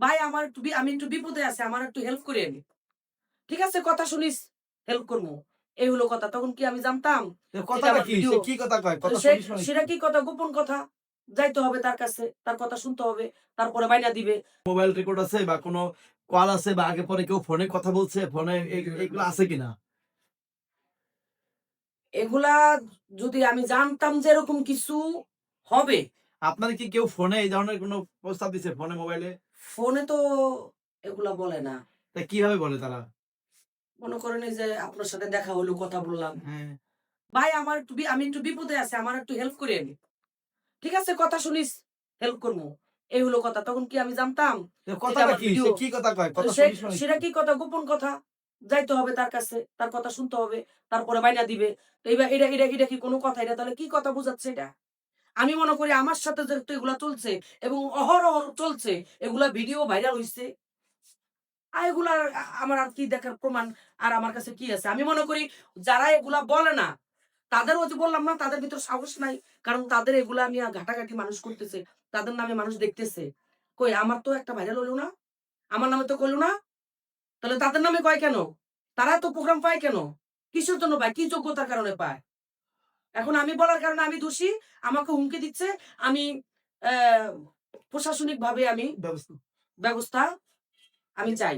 ভাই আমার একটু আমি একটু বিপদে আছে আমার একটু হেল্প করে আনি ঠিক আছে? কথা শুনিস হেল্প করব। এই হলো কথা তখন কি আমি জানতাম? মানে সেটা কি? কথা? গোপন কথা? যাইতে হবে তার কাছে তার কথা শুনতে হবে তারপরে বাইনা দিবে। মোবাইল রেকর্ড আছে বা কোনো কল আছে বা আগে পরে কেউ ফোনে কথা বলছে ফোনে এগুলো আছে কিনা? এগুলা যদি আমি জানতাম যে এরকম কিছু হবে আপনার কি কেউ ফোনে এই ধরনের কোনো প্রস্তাব দিছে ফোনে মোবাইলে? ফোনে তো এগুলা বলে না। তা কীভাবে বলে তারা? মনে করেন এই যে আপনার সাথে দেখা হলো কথা বললাম। হ্যাঁ। ভাই আমার একটু বি- আমি একটু বিপদে আছে আমার একটু হেল্প করে আনি ঠিক আছে কথা শুনিস হেল্প করব এই হলো কথা তখন কি আমি জানতাম তো কথাটা আমার কি? ভিডিও। সে কি কথা কয়? কথা সে- শুনিস সেটা কি কথা? গোপন কথা? যাইতে হবে তার কাছে তার কথা শুনতে হবে তারপরে বাইনা দিবে। তো এইবার এটা এটা এটা কি কোনো কথা? এটা তাহলে কি কথা বোঝাচ্ছে এটা? আমি মনে করি আমার সাথে যেহেতু এগুলা চলছে এবং অহরহ চলছে, এগুলা ভিডিও ভাইরাল আর এগুলা আমার আর কি দেখার প্রমাণ আর আমার কাছে কি আছে? আমি মনে করি যারা এগুলা বলে না তাদের ওই বললাম না, তাদের ভিতর সাহস নাই, কারণ তাদের এগুলা আমি ঘাটাঘাটি মানুষ করতেছে, তাদের নামে মানুষ দেখতেছে। কই, আমার তো একটা ভাইরাল হলো না? আমার নামে তো করল না? তাহলে তাদের নামে কয় কেন? তারা তো প্রোগ্রাম পায় কেন? কিসের জন্য পায়? কি যোগ্যতার কারণে পায়? এখন আমি বলার কারণে আমি দোষী। আমাকে হুমকি দিচ্ছে। আমি প্রশাসনিক ভাবে আমি ব্যবস্থা। ব্যবস্থা আমি চাই।